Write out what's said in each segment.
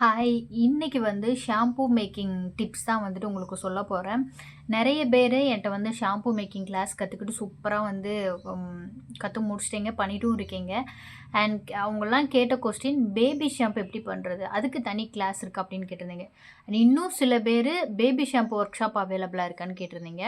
Hi! இன்றைக்கி வந்து shampoo making tips தான் வந்துட்டு உங்களுக்கு சொல்ல போகிறேன் நிறைய பேர் என்கிட்ட வந்து ஷாம்பூ மேக்கிங் கிளாஸ் கற்றுக்கிட்டு சூப்பராக வந்து கற்று முடிச்சிட்டிங்க பண்ணிட்டும் இருக்கீங்க. அண்ட் அவங்களாம் கேட்ட கொஸ்டின் பேபி ஷாம்பு எப்படி பண்ணுறது அதுக்கு தனி கிளாஸ் இருக்கா? அப்படின்னு கேட்டிருந்தீங்க. அண்ட் இன்னும் சில பேர் பேபி ஷாம்பு ஒர்க் ஷாப் அவைலபிளாக இருக்கான்னு கேட்டிருந்தீங்க.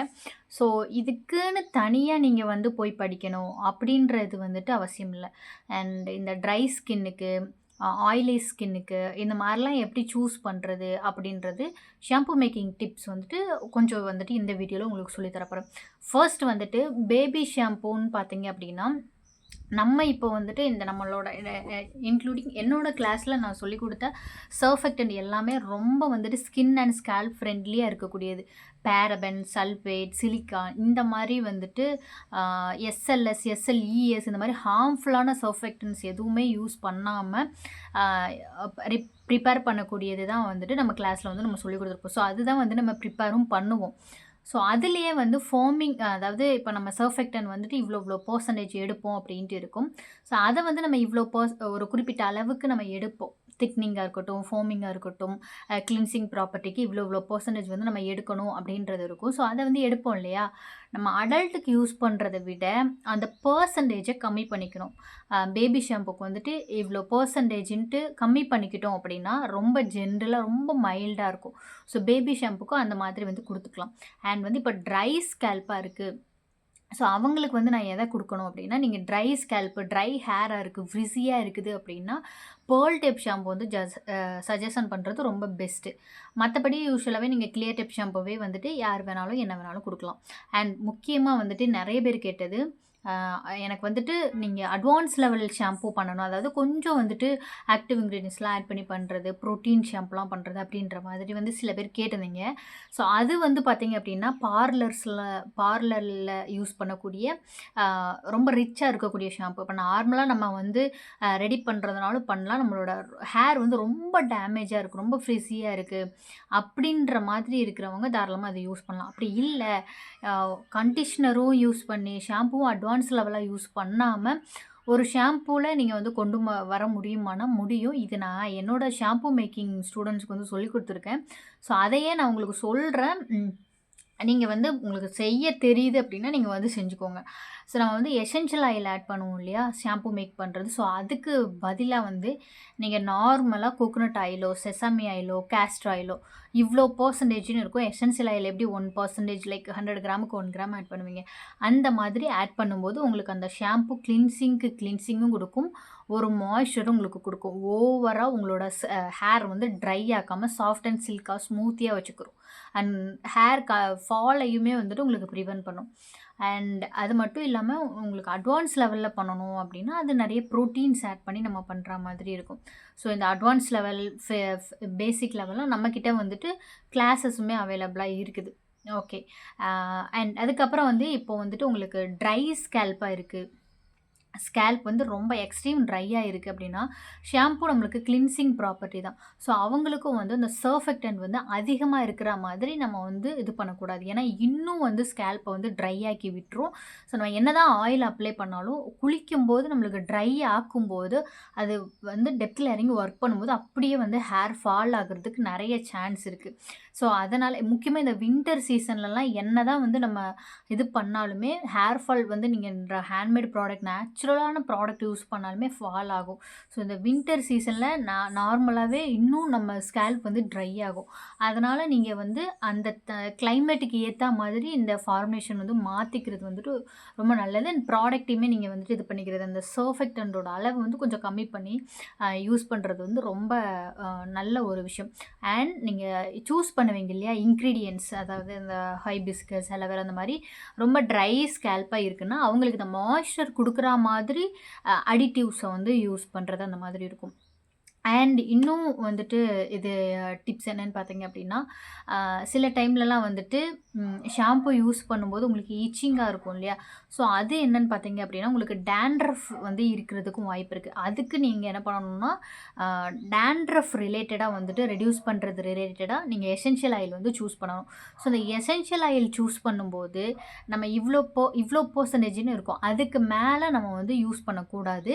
ஸோ இதுக்குன்னு தனியாக நீங்கள் வந்து போய் படிக்கணும் அப்படின்றது வந்துட்டு அவசியம் இல்லை அண்ட் இந்த ட்ரை ஸ்கின்னுக்கு, ஆயிலி ஸ்கின்னுக்கு இந்த மாதிரிலாம் எப்படி சூஸ் பண்ணுறது அப்படின்றது ஷாம்பு மேக்கிங் டிப்ஸ் வந்துட்டு கொஞ்சம் வந்துட்டு இந்த வீடியோவில் உங்களுக்கு சொல்லித்தரப்போகிறேன் ஃபர்ஸ்ட் வந்துட்டு பேபி ஷாம்பூன்னு பார்த்தீங்க அப்படின்னா, நம்ம இப்போ வந்துட்டு இந்த நம்மளோட இன்க்ளூடிங் என்னோடய கிளாஸில் நான் சொல்லி கொடுத்த சர்ஃபெக்டன்ட் எல்லாமே ரொம்ப வந்துட்டு ஸ்கின் அண்ட் ஸ்கால்ப் ஃப்ரெண்ட்லியாக இருக்கக்கூடியது. பேரபன், சல்ஃபேட், சிலிக்கான் இந்த மாதிரி வந்துட்டு எஸ்எல்எஸ், எஸ்எல்இஎஸ் இந்த மாதிரி ஹார்ம்ஃபுல்லான சர்ஃபெக்டன்ஸ் எதுவுமே யூஸ் பண்ணாமல் ரிப் ப்ரிப்பேர் பண்ணக்கூடியது தான் வந்துட்டு நம்ம கிளாஸில் வந்து நம்ம சொல்லிக் கொடுத்துருப்போம் ஸோ அதுதான் வந்து நம்ம ப்ரிப்பேரும் பண்ணுவோம். ஸோ அதுலேயே வந்து ஃபோமிங் அதாவது இப்போ நம்ம சர்ஃபெக்டன் வந்துட்டு இவ்வளோ இவ்வளோ பர்சன்டேஜ் எடுப்போம் அப்படின்ட்டு இருக்கும். ஸோ அதை வந்து நம்ம இவ்வளோ பர்ஸ் ஒரு குறிப்பிட்ட அளவுக்கு நம்ம எடுப்போம். திக்னிங்காக இருக்கட்டும், ஃபோமிங்காக இருக்கட்டும், கிளின்சிங் ப்ராப்பர்ட்டிக்கு இவ்வளோ இவ்வளோ பர்சன்டேஜ் வந்து நம்ம எடுக்கணும் அப்படின்றது இருக்கும். ஸோ அதை வந்து எடுப்போம் இல்லையா? நம்ம அடல்ட்டுக்கு யூஸ் பண்ணுறதை விட அந்த பர்சன்டேஜை கம்மி பண்ணிக்கணும். பேபி ஷாம்புக்கு வந்துட்டு இவ்வளோ பர்சன்டேஜின்ட்டு கம்மி பண்ணிக்கிட்டோம் அப்படின்னா, ரொம்ப ஜென்ரலாக ரொம்ப மைல்டாக இருக்கும். ஸோ பேபி ஷாம்புக்கும் அந்த மாதிரி வந்து கொடுத்துக்கலாம் அண்ட் வந்து இப்போ ட்ரை ஸ்கேல்பாக இருக்குது ஸோ அவங்களுக்கு வந்து நான் எதை கொடுக்கணும் அப்படின்னா, நீங்கள் ட்ரை ஸ்கேல்ப்பு ட்ரை ஹேராக இருக்குது ஃப்ரிஸியாக இருக்குது அப்படின்னா, பேர்ல் டேப் ஷாம்பு வந்து ஜஸ் சஜஷன் பண்ணுறது ரொம்ப பெஸ்ட்டு. மற்றபடி யூஸ்வலாகவே நீங்கள் கிளியர் டேப் ஷாம்பூவே வந்துட்டு யார் வேணாலும், என்ன வேணாலும் கொடுக்கலாம் அண்ட் முக்கியமாக வந்துட்டு நிறைய பேர் கேட்டது, எனக்கு வந்துட்டு நீங்கள் அட்வான்ஸ் லெவல் ஷாம்பூ பண்ணணும். அதாவது கொஞ்சம் வந்துட்டு ஆக்டிவ் இன்க்ரீடியன்ஸ்லாம் ஆட் பண்ணி பண்ணுறது ப்ரோட்டீன் ஷாம்புலாம் பண்ணுறது அப்படின்ற மாதிரி வந்து சில பேர் கேட்டிருந்தீங்க. ஸோ அது வந்து பார்த்தீங்க அப்படின்னா, பார்லர்ஸில் பார்லரில் யூஸ் பண்ணக்கூடிய ரொம்ப ரிச்சாக இருக்கக்கூடிய ஷாம்பு. இப்போ நார்மலாக நம்ம வந்து ரெடி பண்ணுறதுனாலும் பண்ணலாம். நம்மளோட ஹேர் வந்து ரொம்ப டேமேஜாக இருக்குது ரொம்ப ஃப்ரிஸியாக இருக்குது அப்படின்ற மாதிரி இருக்கிறவங்க தாராளமாக அதை யூஸ் பண்ணலாம். அப்படி இல்லை கண்டிஷ்னரும் கண்டிஷனரும் யூஸ் பண்ணி, ஷாம்பூவும் அட்வான்ஸ் லெவலா யூஸ் பண்ணாமல் ஒரு ஷாம்பூவில் நீங்கள் வந்து கொண்டு வர முடியுமானா முடியும். இது நான் என்னோடய ஷாம்பூ மேக்கிங் ஸ்டூடெண்ட்ஸ்க்கு வந்து சொல்லிக் கொடுத்துருக்கேன். ஸோ அதையே நான் உங்களுக்கு சொல்கிறேன் நீங்கள் வந்து உங்களுக்கு செய்ய தெரியுது அப்படின்னா, நீங்கள் வந்து செஞ்சுக்கோங்க. ஸோ நம்ம வந்து எசென்ஷியல் ஆயில் ஆட் பண்ணுவோம் இல்லையா? ஷாம்பு மேக் பண்ணுறது ஸோ அதுக்கு பதிலாக வந்து நீங்கள் நார்மலாக கோகோனட் ஆயிலோ, செசாமி ஆயிலோ, கேஸ்ட் ஆயிலோ இவ்வளோ பர்சன்டேஜ்னு இருக்கும். எசென்ஷியல் ஆயில் எப்படி ஒன் பர்சன்டேஜ் லைக் 100 கிராமுக்கு ஒன் கிராம் ஆட் பண்ணுவீங்க. அந்த மாதிரி ஆட் பண்ணும்போது உங்களுக்கு அந்த ஷாம்பு கிளின்சிங்க்கு கிளின்சிங்கும் கொடுக்கும் ஒரு மாய்ஸ்சரும் உங்களுக்கு கொடுக்கும் ஓவராக உங்களோட ஹேர் வந்து ட்ரை ஆக்காமல் சாஃப்ட் அண்ட் சில்காக ஸ்மூத்தியாக வச்சுக்கிறோம் அண்ட் ஹேர் க ஃபாலையுமே வந்துட்டு உங்களுக்கு ப்ரிவென்ட் பண்ணும். அண்ட் அது மட்டும் இல்லாமல் உங்களுக்கு அட்வான்ஸ் லெவலில் பண்ணணும் அப்படின்னா, அது நிறைய புரோட்டீன்ஸ் ஆட் பண்ணி நம்ம பண்ணுற மாதிரி இருக்கும். ஸோ இந்த அட்வான்ஸ் லெவல், பேசிக் லெவலில் நம்மக்கிட்ட வந்துட்டு கிளாஸஸுமே அவைலபிளாக இருக்குது. ஓகே. அண்ட் அதுக்கப்புறம் வந்து இப்போ வந்துட்டு உங்களுக்கு ட்ரை ஸ்கேல்பாக இருக்குது ஸ்கேல்ப் வந்து ரொம்ப எக்ஸ்ட்ரீம் ட்ரையாக இருக்குது அப்படின்னா, ஷாம்பூ நம்மளுக்கு கிளின்சிங் ப்ராப்பர்ட்டி தான். ஸோ அவங்களுக்கும் வந்து அந்த சர்ஃபெக்டன்ட் வந்து அதிகமாக இருக்கிற மாதிரி நம்ம வந்து இது பண்ணக்கூடாது. ஏன்னா, இன்னும் வந்து ஸ்கேல்ப்பை வந்து ட்ரை ஆக்கி விட்டுரும். ஸோ நம்ம என்ன தான் ஆயில் அப்ளை பண்ணாலும், குளிக்கும்போது நம்மளுக்கு ட்ரை ஆக்கும்போது, அது வந்து டெப்த்தில் இறங்கி ஒர்க் பண்ணும்போது அப்படியே வந்து ஹேர் ஃபால் ஆகுறதுக்கு நிறைய சான்ஸ் இருக்குது ஸோ அதனால் முக்கியமாக இந்த வின்டர் சீசன்லலாம் என்ன தான் வந்து நம்ம இது பண்ணாலுமே, ஹேர் ஃபால் வந்து நீங்கள் இந்த ஹேண்ட்மேட் ப்ராடக்ட் நேச்சுரலான ப்ராடக்ட் யூஸ் பண்ணாலுமே ஃபால் ஆகும். ஸோ இந்த வின்டர் சீசனில் நா நார்மலாகவே இன்னும் நம்ம ஸ்கேல்ப் வந்து ட்ரை ஆகும். அதனால் நீங்கள் வந்து அந்த த கிளைமேட்டுக்கு ஏற்ற மாதிரி இந்த ஃபார்முலேஷன் வந்து மாற்றிக்கிறது வந்துட்டு ரொம்ப நல்லது. அண்ட் ப்ராடக்ட்டையுமே நீங்கள் வந்துட்டு இது பண்ணிக்கிறது. அந்த சர்ஃபெக்டன்ட்டோட அளவு வந்து கொஞ்சம் கம்மி பண்ணி யூஸ் பண்ணுறது வந்து ரொம்ப நல்ல ஒரு விஷயம். அண்ட் நீங்கள் சூஸ் பண்ணுவீங்க இல்லையா? இன்க்ரீடியன்ஸ் அதாவது இந்த ஹைபிஸ்கஸ், அலோவேரா அந்த மாதிரி ரொம்ப ட்ரை ஸ்கேல்ப்பாக இருக்குன்னா, அவங்களுக்கு இந்த மாய்ஸ்சர் கொடுக்குற மாதிரி அடிட்டிவ்ஸை வந்து யூஸ் பண்ணுறது அந்த மாதிரி இருக்கும். அண்ட் இன்னும் வந்துட்டு இது டிப்ஸ் என்னன்னு பார்த்தீங்க அப்படின்னா, சில டைம்லலாம் வந்துட்டு ஷாம்பு யூஸ் பண்ணும்போது உங்களுக்கு ஈச்சிங்காக இருக்கும் இல்லையா? ஸோ அது என்னன்னு பார்த்தீங்க அப்படின்னா, உங்களுக்கு டேண்ட்ரஃப் வந்து இருக்கிறதுக்கும் வாய்ப்பு இருக்குது அதுக்கு நீங்கள் என்ன பண்ணணும்னா, டேண்ட்ரஃப் ரிலேட்டடாக வந்துட்டு ரெடியூஸ் பண்ணுறது ரிலேட்டடாக நீங்கள் எசென்ஷியல் ஆயில் வந்து சூஸ் பண்ணணும். ஸோ இந்த எசென்ஷியல் ஆயில் சூஸ் பண்ணும்போது, நம்ம இவ்வளோ போ இவ்வளோ பர்சன்டேஜ்னு இருக்கும். அதுக்கு மேலே நம்ம வந்து யூஸ் பண்ணக்கூடாது.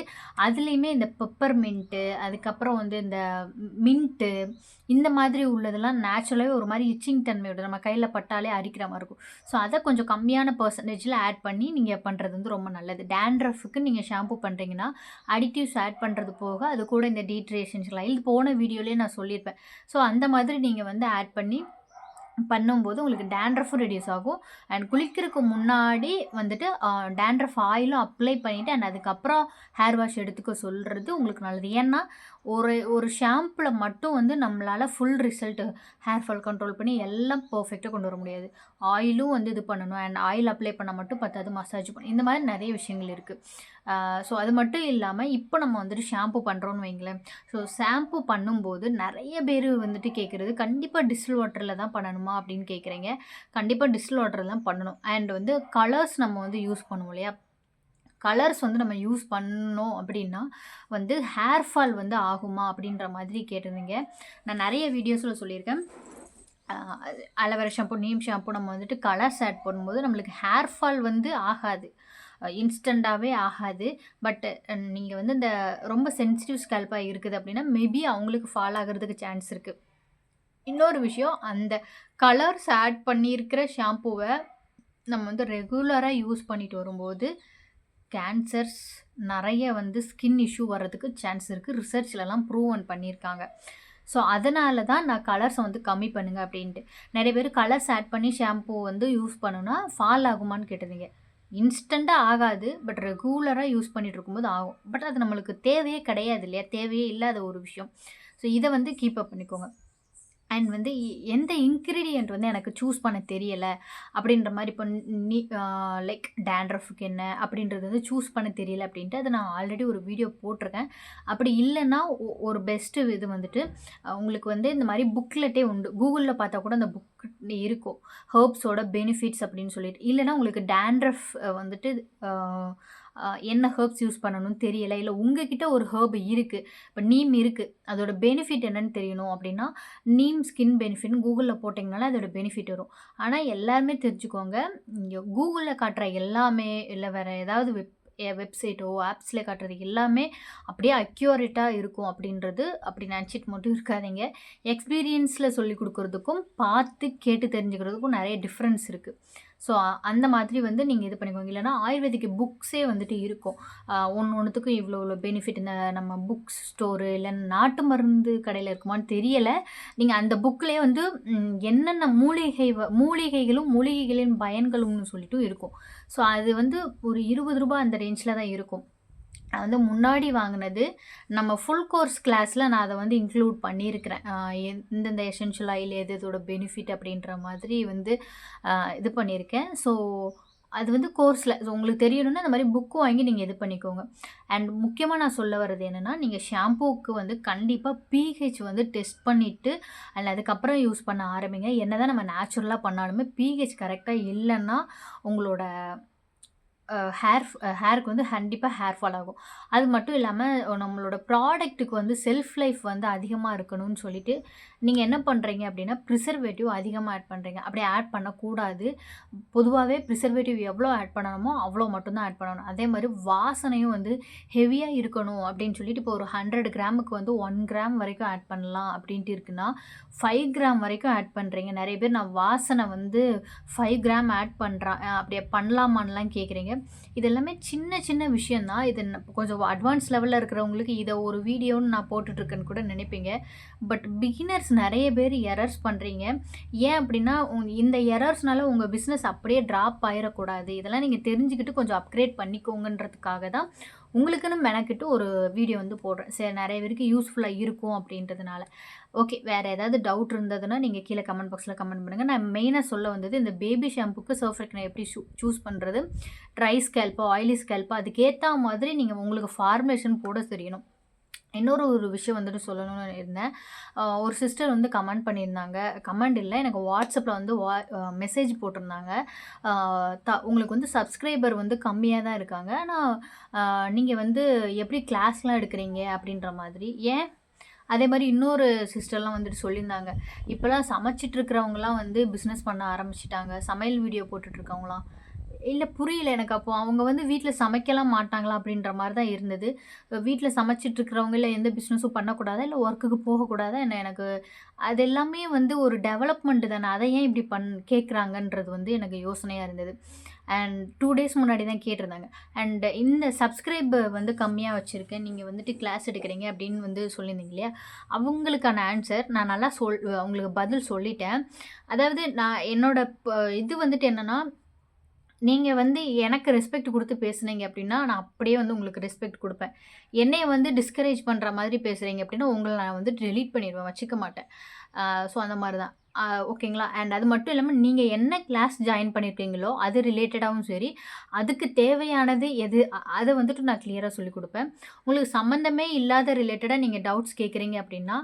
அதுலேயுமே இந்த பெப்பர்மின்ட்டு, அதுக்கப்புறம் அதுக்கப்புறம் வந்து இந்த மின்ட்டு இந்த மாதிரி உள்ளதெல்லாம் நேச்சுரலாகவே ஒரு மாதிரி இச்சிங் தன்மையோட நம்ம கையில் பட்டாலே அரிக்கிற மாதிரி இருக்கும். ஸோ அதை கொஞ்சம் கம்மியான பர்சன்டேஜில் ஆட் பண்ணி நீங்கள் பண்ணுறது வந்து ரொம்ப நல்லது. டேண்ட்ரஃபுக்கு நீங்கள் ஷாம்பு பண்ணுறீங்கன்னா அடிட்டிவ்ஸ் ஆட் பண்ணுறது போக அது கூட இந்த டீட்ரேஷன்ஸ்லாம் இது போன வீடியோலேயே நான் சொல்லியிருப்பேன். ஸோ அந்த மாதிரி நீங்கள் வந்து ஆட் பண்ணி பண்ணும்போது உங்களுக்கு டேண்ட்ரஃபும் ரெடியூஸ் ஆகும். அண்ட் குளிக்கிறதுக்கு முன்னாடி வந்துட்டு டேண்ட்ரஃப் ஆயிலும் அப்ளை பண்ணிவிட்டு அண்ட் அதுக்கப்புறம் ஹேர் வாஷ் எடுத்துக்க சொல்கிறது உங்களுக்கு நல்லது. ஏன்னா ஒரு ஒரு ஷாம்பில் மட்டும் வந்து நம்மளால் full result hair fall control பண்ணி எல்லாம் பர்ஃபெக்டாக கொண்டு வர முடியாது. ஆயிலும் வந்து இது பண்ணணும். அண்ட் ஆயில் அப்ளை பண்ணால் மட்டும் பத்தாது மசாஜ் பண்ணணும் இந்த மாதிரி நிறைய விஷயங்கள் இருக்குது ஸோ அது மட்டும் இல்லாமல் இப்போ நம்ம வந்துட்டு ஷாம்பு பண்ணுறோன்னு வைங்களேன். ஸோ ஷாம்பு பண்ணும்போது நிறைய பேர் வந்துட்டு கேட்குறது கண்டிப்பாக டிஸ்டில் வாட்டரில் தான் பண்ணணுமா? அப்படின்னு கேட்குறீங்க கண்டிப்பாக டிஸ்டில் வாட்டரில் தான் பண்ணணும். அண்ட் வந்து கலர்ஸ் நம்ம வந்து யூஸ் பண்ணுவோம் இல்லையா? கலர்ஸ் வந்து நம்ம யூஸ் பண்ணோம் அப்படின்னா வந்து ஹேர் ஃபால் வந்து ஆகுமா அப்படின்ற மாதிரி கேட்டிருந்தீங்க. நான் நிறைய வீடியோஸில் சொல்லியிருக்கேன். அலவேரா ஷாம்பு நீம் ஷாம்பு நம்ம வந்துட்டு கலர்ஸ் ஆட் பண்ணும்போது நம்மளுக்கு ஹேர் ஃபால் வந்து ஆகாது. இன்ஸ்டண்ட்டாகவே ஆகாது. பட் நீங்கள் வந்து இந்த ரொம்ப சென்சிட்டிவ் ஸ்கல்ப்பாக இருக்குது அப்படின்னா மேபி அவங்களுக்கு ஃபால் ஆகிறதுக்கு சான்ஸ் இருக்குது இன்னொரு விஷயம் அந்த கலர்ஸ் ஆட் பண்ணியிருக்கிற ஷாம்புவை நம்ம வந்து ரெகுலராக யூஸ் பண்ணிட்டு வரும்போது கேன்சர்ஸ் நிறைய வந்து ஸ்கின் இஷ்யூ வர்றதுக்கு சான்ஸ் இருக்குது ரிசர்ச்லலாம் ப்ரூவன் பண்ணியிருக்காங்க ஸோ அதனால தான் நான் கலர்ஸை வந்து கம்மி பண்ணுங்கள் அப்படின்ட்டு. நிறைய பேர் கலர்ஸ் ஆட் பண்ணி ஷாம்பூ வந்து யூஸ் பண்ணுன்னா ஃபால் ஆகுமான்னு கேட்டதுங்க இன்ஸ்டண்ட்டாக ஆகாது பட் ரெகுலராக யூஸ் பண்ணிகிட்டு இருக்கும்போது ஆகும். பட் அது நம்மளுக்கு தேவையே கிடையாது இல்லையா? தேவையே இல்லாத ஒரு விஷயம். ஸோ இதை வந்து கீப் அப் பண்ணிக்கோங்க. அண்ட் வந்து எந்த இன்க்ரீடியண்ட் வந்து எனக்கு சூஸ் பண்ண தெரியலை அப்படின்ற மாதிரி இப்போ நீ லைக் டேண்ட்ரஃபுக்கு என்ன அப்படின்றது வந்து சூஸ் பண்ண தெரியல அப்படின்ட்டு அதை நான் ஆல்ரெடி ஒரு வீடியோ போட்டிருக்கேன். அப்படி இல்லைன்னா ஒரு பெஸ்ட்டு இது வந்துட்டு உங்களுக்கு வந்து இந்த மாதிரி புக்லெட்டே உண்டு கூகுளில் பார்த்தா கூட அந்த புக் இருக்கும் ஹர்ப்ஸோட பெனிஃபிட்ஸ் அப்படின்னு சொல்லிட்டு. இல்லைன்னா உங்களுக்கு டேண்ட்ரஃப் வந்துட்டு என்ன ஹேர்ப்ஸ் யூஸ் பண்ணணும்னு தெரியலை. இல்லை உங்ககிட்ட ஒரு ஹேர்ப் இருக்குது இப்போ நீம் இருக்குது அதோட பெனிஃபிட் என்னன்னு தெரியணும் அப்படின்னா நீம் ஸ்கின் பெனிஃபிட்னு கூகுளில் போட்டிங்கனால அதோட பெனிஃபிட் வரும். ஆனால் எல்லாருமே தெரிஞ்சுக்கோங்க இங்கே கூகுளில் காட்டுற எல்லாமே இல்லை வேறு ஏதாவது வெப் வெப்சைட்டோ ஆப்ஸில் காட்டுறது எல்லாமே அப்படியே அக்யூரேட்டாக இருக்கும் அப்படின்றது அப்படி நினச்சிட்டு மட்டும் இருக்காதிங்க. எக்ஸ்பீரியன்ஸில் சொல்லி கொடுக்குறதுக்கும் பார்த்து கேட்டு தெரிஞ்சுக்கிறதுக்கும் நிறைய டிஃப்ரென்ஸ் இருக்குது ஸோ அந்த மாதிரி வந்து நீங்கள் இது பண்ணிக்கோங்க. இல்லைனா ஆயுர்வேதிக் புக்ஸே வந்துட்டு இருக்கும். ஒன்று ஒன்றுத்துக்கும் இவ்வளோ இவ்வளோ பெனிஃபிட் இந்த நம்ம புக்ஸ் ஸ்டோரு இல்லை நாட்டு மருந்து கடையில் இருக்குமான்னு தெரியலை. நீங்கள் அந்த புக்கிலே வந்து என்னென்ன மூலிகை மூலிகைகளும் மூலிகைகளின் பயன்களும்னு சொல்லிட்டு இருக்கும். ஸோ அது வந்து ஒரு இருபது ரூபா அந்த ரேஞ்சில் தான் இருக்கும். வந்து முன்னாடி வாங்கினது நம்ம ஃபுல் கோர்ஸ் கிளாஸில் நான் அதை வந்து இன்க்ளூட் பண்ணியிருக்கிறேன். எந்தெந்த எசென்ஷியல் ஆயில் எது இதோட பெனிஃபிட் அப்படின்ற மாதிரி வந்து இது பண்ணியிருக்கேன். ஸோ அது வந்து கோர்ஸில் ஸோ உங்களுக்கு தெரியணும்னா இந்த மாதிரி புக்கு வாங்கி நீங்கள் இது பண்ணிக்கோங்க. அண்ட் முக்கியமாக நான் சொல்ல வர்றது என்னென்னா நீங்கள் ஷாம்பூக்கு வந்து கண்டிப்பாக பிஹெச் வந்து டெஸ்ட் பண்ணிவிட்டு அதில் அதுக்கப்புறம் யூஸ் பண்ண ஆரம்பிங்க. என்ன தான் நம்ம நேச்சுரலாக பண்ணாலுமே பிஹெச் கரெக்டாக இல்லைன்னா உங்களோட ஹேர் ஹேருக்கு வந்து கண்டிப்பாக ஹேர் ஃபால் ஆகும். அது மட்டும் இல்லாமல் நம்மளோட ப்ராடக்ட்டுக்கு வந்து செல்ஃப் லைஃப் வந்து அதிகமாக இருக்கணும்னு சொல்லிட்டு நீங்கள் என்ன பண்ணுறீங்க அப்படின்னா ப்ரிசர்வேட்டிவ் அதிகமாக ஆட் பண்ணுறீங்க அப்படி ஆட் பண்ணக்கூடாது. பொதுவாகவே ப்ரிசர்வேட்டிவ் எவ்வளோ ஆட் பண்ணணுமோ அவ்வளோ மட்டும்தான் ஆட் பண்ணணும். அதே மாதிரி வாசனையும் வந்து ஹெவியாக இருக்கணும் அப்படின்னு சொல்லிட்டு இப்போ ஒரு ஹண்ட்ரட் கிராமுக்கு வந்து ஒன் கிராம் வரைக்கும் ஆட் பண்ணலாம் அப்படின்ட்டு இருக்குன்னா ஃபைவ் கிராம் வரைக்கும் ஆட் பண்ணுறீங்க நிறைய பேர் நான் வாசனை வந்து ஃபைவ் கிராம் ஆட் பண்ணுறேன் அப்படியே பண்ணலாமான்லாம் கேட்குறீங்க. இது எல்லாமே சின்ன சின்ன விஷயந்தான் இது கொஞ்சம் அட்வான்ஸ் லெவலில் இருக்கிறவங்களுக்கு இதை ஒரு வீடியோன்னு நான் போட்டுட்ருக்கேன்னு கூட நினைப்பீங்க. பட் பிகினர்ஸ் நிறைய பேர் எரர்ஸ் பண்ணுறீங்க ஏன் அப்படின்னா இந்த எரர்ஸ்னால உங்கள் பிஸ்னஸ் அப்படியே ட்ராப் ஆயிடக்கூடாது இதெல்லாம் நீங்கள் தெரிஞ்சுக்கிட்டு கொஞ்சம் அப்கிரேட் பண்ணிக்கோங்கன்றதுக்காக தான் உங்களுக்குன்னு மெனக்கிட்டு ஒரு வீடியோ வந்து போடுறேன். சரி நிறைய பேருக்கு யூஸ்ஃபுல்லாக இருக்கும் அப்படின்றதுனால. ஓகே வேறு ஏதாவது டவுட் இருந்ததுன்னா நீங்கள் கீழே கமெண்ட் பாக்ஸில் கமெண்ட் பண்ணுங்கள் நான் மெயினாக சொல்ல வந்தது இந்த பேபி ஷாம்புக்கு சர்ஃபெக்ட் நான் எப்படி சூஸ் பண்ணுறது ட்ரை ஸ்கேல்ப்போ ஆயிலி ஸ்கேல்ப்போ அதுக்கேற்ற மாதிரி நீங்கள் உங்களுக்கு ஃபார்முலேஷன் போட தெரியணும். இன்னொரு ஒரு விஷயம் வந்துட்டு சொல்லணும்னு இருந்தேன். ஒரு சிஸ்டர் வந்து கமெண்ட் பண்ணியிருந்தாங்க. கமெண்ட் இல்லை எனக்கு வாட்ஸ்அப்பில் வந்து வா மெசேஜ் போட்டிருந்தாங்க. த உங்களுக்கு வந்து சப்ஸ்கிரைபர் வந்து கம்மியாக தான் இருக்காங்க. ஆனால் நீங்கள் வந்து எப்படி கிளாஸ்லாம் எடுக்கிறீங்க அப்படின்ற மாதிரி. ஏன்? அதே மாதிரி இன்னொரு சிஸ்டர்லாம் வந்துட்டு சொல்லியிருந்தாங்க இப்போலாம் சமைச்சிட்டு இருக்கிறவங்கலாம் வந்து பிஸ்னஸ் பண்ண ஆரம்பிச்சிட்டாங்க சமையல் வீடியோ போட்டுட்ருக்கவங்களாம் இல்லை புரியல எனக்கு அப்போ. அவங்க வந்து வீட்டில் சமைக்கலாம் மாட்டாங்களா? அப்படின்ற மாதிரி தான் இருந்தது. வீட்டில் சமைச்சிட்டு இருக்கிறவங்க இல்லை எந்த பிஸ்னஸும் பண்ணக்கூடாதா? இல்லை ஒர்க்குக்கு போகக்கூடாதா? என்ன எனக்கு அது எல்லாமே வந்து ஒரு டெவலப்மெண்ட்டு தானே. அதை ஏன் இப்படி பண் கேட்குறாங்கன்றது வந்து எனக்கு யோசனையாக இருந்தது. அண்ட் டூ டேஸ் முன்னாடி தான் கேட்டிருந்தாங்க. அண்ட் இந்த சப்ஸ்கிரைப் வந்து கம்மியாக வச்சுருக்கேன் நீங்கள் வந்துட்டு கிளாஸ் எடுக்கிறீங்க அப்படின்னு வந்து சொல்லியிருந்தீங்க இல்லையா? அவங்களுக்கான ஆன்சர் நான் நல்லா சொல் அவங்களுக்கு பதில் சொல்லிட்டேன். அதாவது நான் என்னோடய ப இது வந்துட்டு என்னென்னா நீங்கள் வந்து எனக்கு ரெஸ்பெக்ட் கொடுத்து பேசுனீங்க அப்படின்னா, நான் அப்படியே வந்து உங்களுக்கு ரெஸ்பெக்ட் கொடுப்பேன் என்னைய வந்து டிஸ்கரேஜ் பண்ணுற மாதிரி பேசுகிறீங்க அப்படின்னா, உங்களை நான் வந்து டெலீட் பண்ணிடுவேன் வச்சுக்க மாட்டேன். ஸோ அந்த மாதிரி தான். ஓகேங்களா? அண்ட் அது மட்டும் இல்லாமல் நீங்கள் என்ன கிளாஸ் ஜாயின் பண்ணியிருக்கீங்களோ, அது ரிலேட்டடாகவும் சரி, அதுக்கு தேவையானது எது அதை வந்துட்டு நான் கிளியராக சொல்லிக் கொடுப்பேன் உங்களுக்கு சம்மந்தமே இல்லாத ரிலேட்டடாக நீங்கள் டவுட்ஸ் கேட்குறீங்க அப்படின்னா,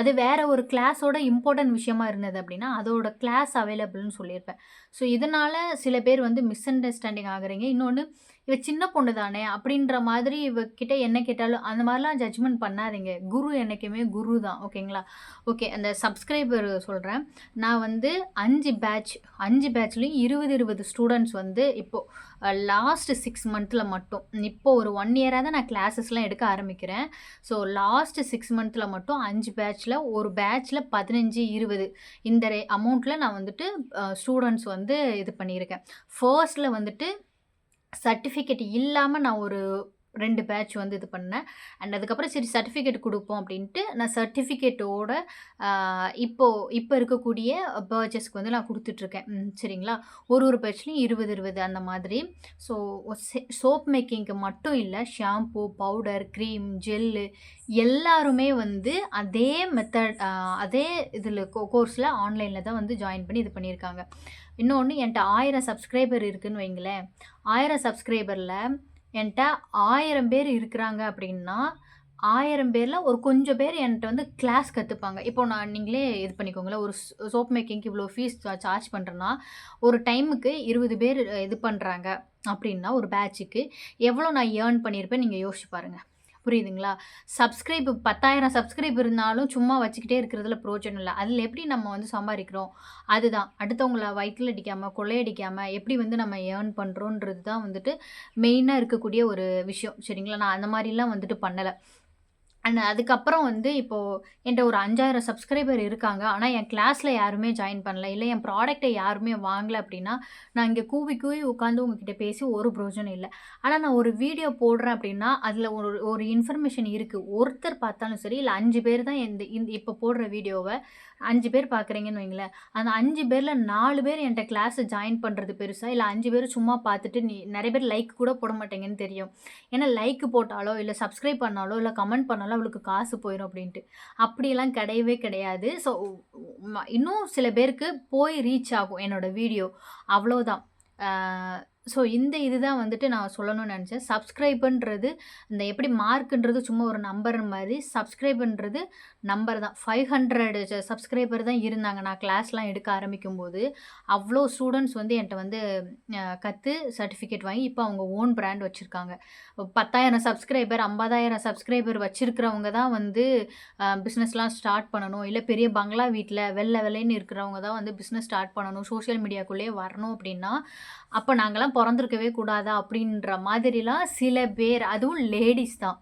அது வேற ஒரு கிளாஸோட இம்பார்ட்டன்ட் விஷயமா இருந்தது அப்படின்னா, அதோட கிளாஸ் அவைலபிள்னு சொல்லியிருப்பேன். ஸோ இதனால் சில பேர் வந்து மிஸ் அண்டர்ஸ்டாண்டிங் ஆகுறீங்க. இன்னொன்று இவ சின்ன பொண்ணு தானே அப்படின்ற மாதிரி இவ என்ன கேட்டாலும் அந்த மாதிரிலாம் ஜட்ஜ்மெண்ட் பண்ணாதீங்க. குரு என்னைக்குமே குரு தான். ஓகேங்களா? ஓகே அந்த சப்ஸ்கிரைபர் சொல்கிறேன் நான் வந்து அஞ்சு பேட்ச் 5 பேட்ச்லயும் 20, 20 ஸ்டூடண்ட்ஸ் வந்து இப்போது லாஸ்ட் 6 மந்த்ல மட்டும். இப்போ ஒரு ஒன் இயராக தான் நான் கிளாஸஸ்லாம் எடுக்க ஆரம்பிக்கிறேன். ஸோ லாஸ்ட் சிக்ஸ் மந்த்தில் மட்டும் அஞ்சு பேட்ச்சில் ஒரு பேட்சில் பதினஞ்சு இருபது இந்த ரே நான் வந்துட்டு ஸ்டூடெண்ட்ஸ் வந்து இது பண்ணியிருக்கேன். ஃபர்ஸ்ட்டில் வந்துட்டு சர்டிஃபிகேட் இல்லாமல் நான் ஒரு ரெண்டு பேட்ச் வந்து இது பண்ணேன். அண்ட் அதுக்கப்புறம் சரி சர்டிஃபிகேட் கொடுப்போம் அப்படின்ட்டு நான் சர்டிஃபிகேட்டோட இப்போது இப்போ இப்போ இருக்கக்கூடிய பேட்சஸ்க்கு வந்து நான் கொடுத்துட்ருக்கேன் ம் சரிங்களா? ஒரு ஒரு பேட்ச்லேயும் இருபது இருபது அந்த மாதிரி. ஸோ சோப் மேக்கிங்க்கு மட்டும் இல்லை ஷாம்பூ, பவுடர், க்ரீம் ஜெல்லு எல்லாருமே வந்து அதே மெத்தட் அதே இதில் கோ ஆன்லைனில் தான் வந்து ஜாயின் பண்ணி இது பண்ணியிருக்காங்க. இன்னொன்று என்கிட்ட ஆயிரம் சப்ஸ்கிரைபர் இருக்குதுன்னு வைங்களேன். ஆயிரம் சப்ஸ்கிரைபரில் என்கிட்ட ஆயிரம் பேர் இருக்கிறாங்க அப்படின்னா, ஆயிரம் பேரில் ஒரு கொஞ்சம் பேர் என்கிட்ட வந்து கிளாஸ் கற்றுப்பாங்க இப்போ நான் நீங்களே இது பண்ணிக்கோங்களேன். ஒரு ஸ் சோப் மேக்கிங்க்கு இவ்வளோ ஃபீஸ் சார்ஜ் பண்ணுறேன்னா ஒரு டைமுக்கு 20 பேர் இது பண்ணுறாங்க அப்படின்னா, ஒரு பேட்சுக்கு எவ்வளோ நான் ஏர்ன் பண்ணியிருப்பேன் நீங்கள் யோசிச்சு பாருங்கள் புரியுதுங்களா? சப்ஸ்கிரைப் 10,000 சப்ஸ்கிரைப் இருந்தாலும் சும்மா வச்சுக்கிட்டே இருக்கிறதுல பிரோஜனம் இல்லை அதில் எப்படி நம்ம வந்து சம்பாதிக்கிறோம் அதுதான். அடுத்தவங்கள வயிற்றில் அடிக்காமல் கொள்ளையடிக்காமல் எப்படி வந்து நம்ம ஏர்ன் பண்ணுறோன்றது தான் வந்துட்டு மெயினாக இருக்கக்கூடிய ஒரு விஷயம். சரிங்களா? நான் அந்த மாதிரிலாம் வந்துட்டு பண்ணலை அண்ட் அதுக்கப்புறம் வந்து இப்போது என்கிட்ட ஒரு 5000 சப்ஸ்கிரைபர் இருக்காங்க. ஆனால் என் கிளாஸில் யாருமே ஜாயின் பண்ணல. இல்லை என் ப்ராடக்ட்டை யாருமே வாங்கலை அப்படின்னா, நான் இங்கே கூவி கூவி உட்காந்து உங்ககிட்ட பேசி ஒரு ப்ரோஜனம் இல்லை ஆனால் நான் ஒரு வீடியோ போடுறேன் அப்படின்னா, அதில் ஒரு ஒரு இன்ஃபர்மேஷன் இருக்குது ஒருத்தர் பார்த்தாலும் சரி, இல்லை அஞ்சு பேர் தான் இந்த இந்த இப்போ போடுற வீடியோவை அஞ்சு பேர் பார்க்குறீங்கன்னு வைங்களேன். அந்த அஞ்சு பேரில் நாலு பேர் என்கிட்ட கிளாஸ் ஜாயின் பண்ணுறது பெருசாக இல்லை அஞ்சு பேர் சும்மா பார்த்துட்டு நீ நிறைய பேர் லைக் கூட போட மாட்டேங்கன்னு தெரியும். ஏன்னா லைக் போட்டாலோ, இல்லை சப்ஸ்கிரைப் பண்ணாலோ, இல்லை கமெண்ட் பண்ணாலோ அவளுக்கு காசு போயிடும் அப்படின்ட்டு. அப்படியெல்லாம் கிடையவே கிடையாது. ஸோ இன்னும் சில பேருக்கு போய் ரீச் ஆகும் என்னோட வீடியோ. அவ்வளோதான். ஸோ இந்த இதுதான் வந்துட்டு நான் சொல்லணும்னு நினச்சேன் சப்ஸ்கிரைப்ன்றது இந்த எப்படி மார்க்ன்றது சும்மா ஒரு நம்பர் மாதிரி சப்ஸ்கிரைப்ன்றது நம்பர் தான். ஃபைவ் ஹண்ட்ரடு சப்ஸ்கிரைபர் தான் இருந்தாங்க. நான் கிளாஸ்லாம் எடுக்க ஆரம்பிக்கும்போது. அவ்வளோ ஸ்டூடெண்ட்ஸ் வந்து என்கிட்ட வந்து கற்று சர்டிஃபிகேட் வாங்கி இப்போ அவங்க ஓன் பிராண்ட் வச்சுருக்காங்க பத்தாயிரம் சப்ஸ்கிரைபர், 50,000 சப்ஸ்கிரைபர் வச்சுருக்கிறவங்க தான் வந்து பிஸ்னஸ்லாம் ஸ்டார்ட் பண்ணணும். இல்லை பெரிய பங்களா வீட்டில் வெள்ளை வெள்ளைன்னு இருக்கிறவங்க தான் வந்து பிஸ்னஸ் ஸ்டார்ட் பண்ணணும். சோஷியல் மீடியாக்குள்ளேயே வரணும் அப்படின்னா, அப்போ நாங்கலாம் பிறந்திருக்கவே கூடாதா? அப்படின்ற மாதிரிலாம் சில பேர் அதுவும் லேடிஸ் தான்.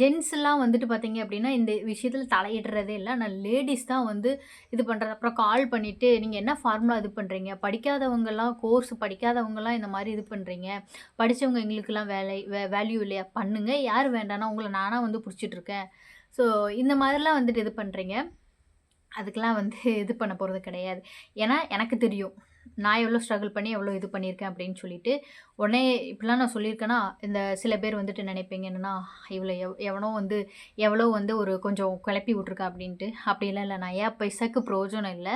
ஜென்ஸ்லாம் வந்துட்டு பார்த்தீங்க அப்படின்னா, இந்த விஷயத்தில் தலையிடுறதே இல்லை ஆனால் லேடிஸ் தான் வந்து இது பண்ணுறது அப்புறம் கால் பண்ணிவிட்டு நீங்கள் என்ன ஃபார்முலா இது பண்ணுறீங்க படிக்காதவங்கலாம் கோர்ஸ் படிக்காதவங்கலாம் இந்த மாதிரி இது பண்ணுறீங்க படித்தவங்க எங்களுக்கெல்லாம் வேலை வே வேல்யூ இல்லையா? பண்ணுங்க. யார் வேண்டான்னா, உங்களை நானாக வந்து பிடிச்சிட்ருக்கேன் ஸோ இந்த மாதிரிலாம் வந்துட்டு இது பண்ணுறீங்க அதுக்கெலாம் வந்து இது பண்ண போகிறது கிடையாது. ஏன்னா எனக்கு தெரியும். நான் எவ்வளோ ஸ்ட்ரகிள் பண்ணி எவ்வளோ இது பண்ணியிருக்கேன் அப்படின்னு சொல்லிட்டு. உடனே இப்படிலாம் நான் சொல்லியிருக்கேன்னா, இந்த சில பேர் வந்துட்டு நினைப்பீங்க என்னென்னா இவ்வளோ எவ் எவனோ வந்து எவ்வளோ வந்து ஒரு கொஞ்சம் கிளப்பி விட்ருக்கா அப்படின்ட்டு. அப்படிலாம் இல்லை நான் ஏன் பைசாக்கு பிரயோஜனம் இல்லை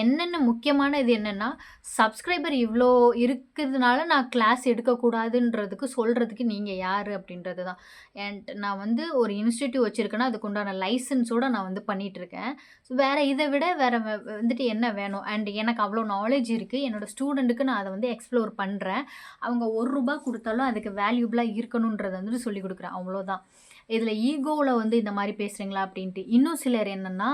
என்னென்ன முக்கியமான இது என்னென்னா சப்ஸ்கிரைபர் இவ்வளோ இருக்கிறதுனால நான் கிளாஸ் எடுக்கக்கூடாதுன்றதுக்கு சொல்கிறதுக்கு நீங்கள் யார் அப்படின்றது தான். அண்ட் நான் வந்து ஒரு இன்ஸ்டியூட் வச்சுருக்கேன்னா அதுக்கு உண்டான நான் வந்து பண்ணிகிட்ருக்கேன் ஸோ வேறு இதை விட வேறு வந்துட்டு என்ன வேணும்? அண்ட் எனக்கு அவ்வளோ நாலேஜ் இருக்குது என்னோட ஸ்டூடெண்ட்டுக்கு நான் அதை வந்து எக்ஸ்ப்ளோர் பண்ணுறேன் அவங்க ஒரு ரூபா கொடுத்தாலும் அதுக்கு வேல்யூபிளாக இருக்கணுன்றதை வந்துட்டு சொல்லிக் கொடுக்குறேன் அவ்வளோதான். இதில் ஈகோவில் வந்து இந்த மாதிரி பேசுகிறீங்களா அப்படின்ட்டு. இன்னும் சிலர் என்னென்னா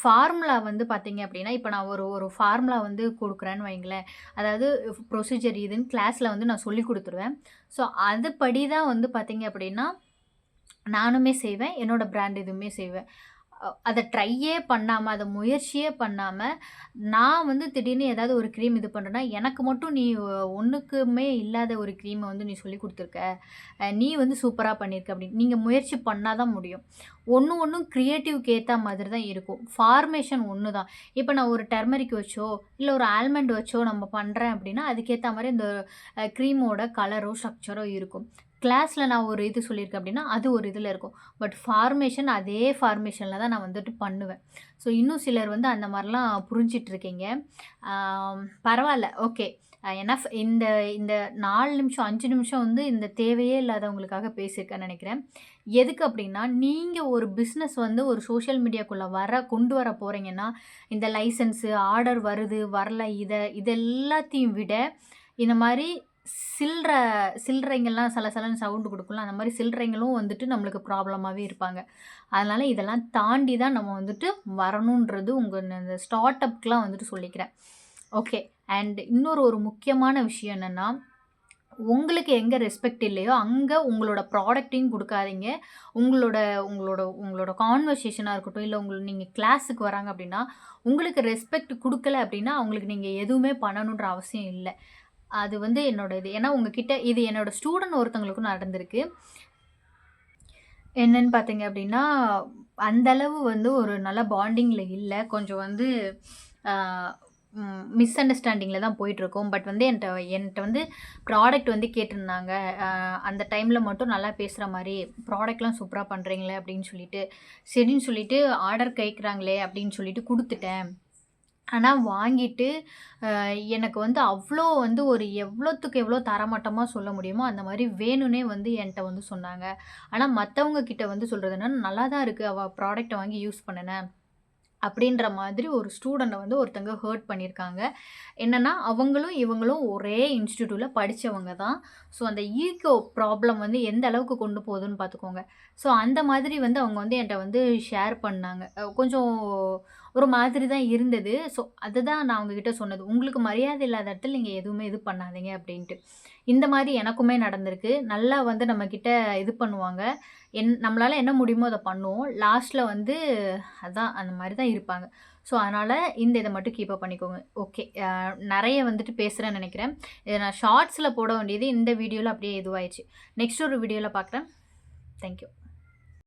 ஃபார்முலா வந்து பார்த்தீங்க அப்படின்னா இப்போ நான் ஒரு ஒரு ஃபார்முலா வந்து கொடுக்குறேன்னு வைங்களேன். அதாவது ப்ரொசீஜர் இதுன்னு கிளாஸில் வந்து நான் சொல்லி கொடுத்துருவேன். ஸோ அதுபடி தான் வந்து பார்த்தீங்க அப்படின்னா நானுமே செய்வேன் என்னோடய பிராண்ட் இதுவுமே செய்வேன். அதை ட்ரையே பண்ணாமல் அதை முயற்சியே பண்ணாமல் நான் வந்து திடீர்னு ஏதாவது ஒரு க்ரீம் இது பண்ணுறேன்னா எனக்கு மட்டும் நீ ஒன்றுக்குமே இல்லாத ஒரு க்ரீமை வந்து நீ சொல்லி கொடுத்துருக்க. நீ வந்து சூப்பராக பண்ணியிருக்க அப்படின்னு. நீங்கள் முயற்சி பண்ணால் தான் முடியும். ஒன்று ஒன்றும் க்ரியேட்டிவ்க்கு ஏற்ற மாதிரி தான் இருக்கும். ஃபார்மேஷன் ஒன்று தான் இப்போ நான் ஒரு டர்மரிக் வச்சோ இல்லை ஒரு ஆல்மண்ட் வச்சோ நம்ம பண்ணுறேன் அப்படின்னா அதுக்கேற்ற மாதிரி இந்த க்ரீமோட கலரோ ஸ்ட்ரக்சரோ இருக்கும். கிளாஸில் நான் ஒரு இது சொல்லியிருக்கேன் அப்படின்னா அது ஒரு இதில் இருக்கும். பட் ஃபார்மேஷன் அதே ஃபார்மேஷனில் தான் நான் வந்துட்டு பண்ணுவேன். ஸோ இன்னும் சிலர் வந்து அந்த மாதிரிலாம் புரிஞ்சிட்டு இருக்கீங்க பரவாயில்ல ஓகே ஏன்னா இந்த இந்த நாலு நிமிஷம் அஞ்சு நிமிஷம் வந்து இந்த தேவையே இல்லாதவங்களுக்காக பேசியிருக்கேன்னு நினைக்கிறேன். எதுக்கு அப்படின்னா நீங்கள் ஒரு பிஸ்னஸ் வந்து ஒரு சோஷியல் மீடியாக்குள்ளே வர கொண்டு வர போகிறீங்கன்னா இந்த லைசன்ஸு ஆர்டர் வருது வரல இதை இது எல்லாத்தையும் விட இந்த மாதிரி சில்லற சில்லறைங்கள்லாம் சில சலன் சவுண்டு கொடுக்கல அந்த மாதிரி சில்லறைங்களும் வந்துட்டு நம்மளுக்கு ப்ராப்ளமாகவே இருப்பாங்க. அதனால் இதெல்லாம் தாண்டி தான் நம்ம வந்துட்டு வரணுன்றது உங்கள் இந்த ஸ்டார்ட் அப்க்கெலாம் வந்துட்டு சொல்லிக்கிறேன். ஓகே அண்ட் இன்னொரு ஒரு முக்கியமான விஷயம் என்னென்னா உங்களுக்கு எங்கே ரெஸ்பெக்ட் இல்லையோ அங்கே உங்களோட ப்ராடக்ட்டையும் கொடுக்காதீங்க. உங்களோட உங்களோட உங்களோட கான்வர்சேஷனாக இருக்கட்டும் இல்லை உங்களுக்கு நீங்கள் கிளாஸுக்கு வராங்க அப்படின்னா உங்களுக்கு ரெஸ்பெக்ட் கொடுக்கல அப்படின்னா அவங்களுக்கு நீங்கள் எதுவுமே பண்ணணுன்ற அவசியம் இல்லை. அது வந்து என்னோட இது ஏன்னா உங்ககிட்ட இது என்னோட ஸ்டூடெண்ட் ஒருத்தவங்களுக்கும் நடந்திருக்கு. என்னன்னு பார்த்தீங்க அப்படின்னா அந்தளவு வந்து ஒரு நல்ல பாண்டிங்கில் இல்லை. கொஞ்சம் வந்து மிஸ் அண்டர்ஸ்டாண்டிங்கில் தான் போயிட்டுருக்கோம். பட் வந்து என்கிட்ட என்கிட்ட வந்து ப்ராடக்ட் வந்து கேட்டிருந்தாங்க. அந்த டைமில் மட்டும் நல்லா பேசுகிற மாதிரி ப்ராடக்ட்லாம் சூப்பராக பண்ணுறீங்களே அப்படின்னு சொல்லிட்டு. சரின்னு சொல்லிட்டு ஆர்டர் கேட்குறாங்களே அப்படின்னு சொல்லிட்டு கொடுத்துட்டேன். ஆனால் வாங்கிட்டு எனக்கு வந்து அவ்வளோ வந்து ஒரு எவ்வளோத்துக்கு எவ்வளோ தரமட்டமாக சொல்ல முடியுமோ அந்த மாதிரி வேணும்னே வந்து என்கிட்ட வந்து சொன்னாங்க. ஆனால் மற்றவங்க கிட்ட வந்து சொல்கிறதுனா நல்லா தான் இருக்குது அவள் ப்ராடக்ட்டை வாங்கி யூஸ் பண்ணினேன் அப்படின்ற மாதிரி ஒரு ஸ்டூடெண்ட்டை வந்து ஒருத்தங்க ஹர்ட் பண்ணியிருக்காங்க என்னென்னா அவங்களும் இவங்களும் ஒரே இன்ஸ்டியூட்டில் படித்தவங்க தான். ஸோ அந்த ஈகோ ப்ராப்ளம் வந்து எந்த அளவுக்கு கொண்டு போகுதுன்னு பார்த்துக்கோங்க ஸோ அந்த மாதிரி வந்து அவங்க வந்து என்கிட்ட வந்து ஷேர் பண்ணாங்க. கொஞ்சம் ஒரு மாதிரி தான் இருந்தது. ஸோ அதுதான் நான் உங்ககிட்ட சொன்னது. உங்களுக்கு மரியாதை இல்லாத இடத்துல நீங்கள் எதுவுமே இது பண்ணாதீங்க அப்படின்ட்டு. இந்த மாதிரி எனக்குமே நடந்திருக்கு. நல்லா வந்து நம்மக்கிட்ட இது பண்ணுவாங்க. என் நம்மளால் என்ன முடியுமோ அதை பண்ணுவோம். லாஸ்ட்டில் வந்து அதான் அந்த மாதிரி தான் இருப்பாங்க. ஸோ அதனால் இந்த இதை மட்டும் கீப்பப் பண்ணிக்கோங்க. ஓகே நிறைய வந்துட்டு பேசுகிறேன்னு நினைக்கிறேன். இதை நான் ஷார்ட்ஸில் போட வேண்டியது இந்த வீடியோவில் அப்படியே இதுவாயிடுச்சு. நெக்ஸ்ட் ஒரு வீடியோவில் பார்க்குறேன் தேங்க்யூ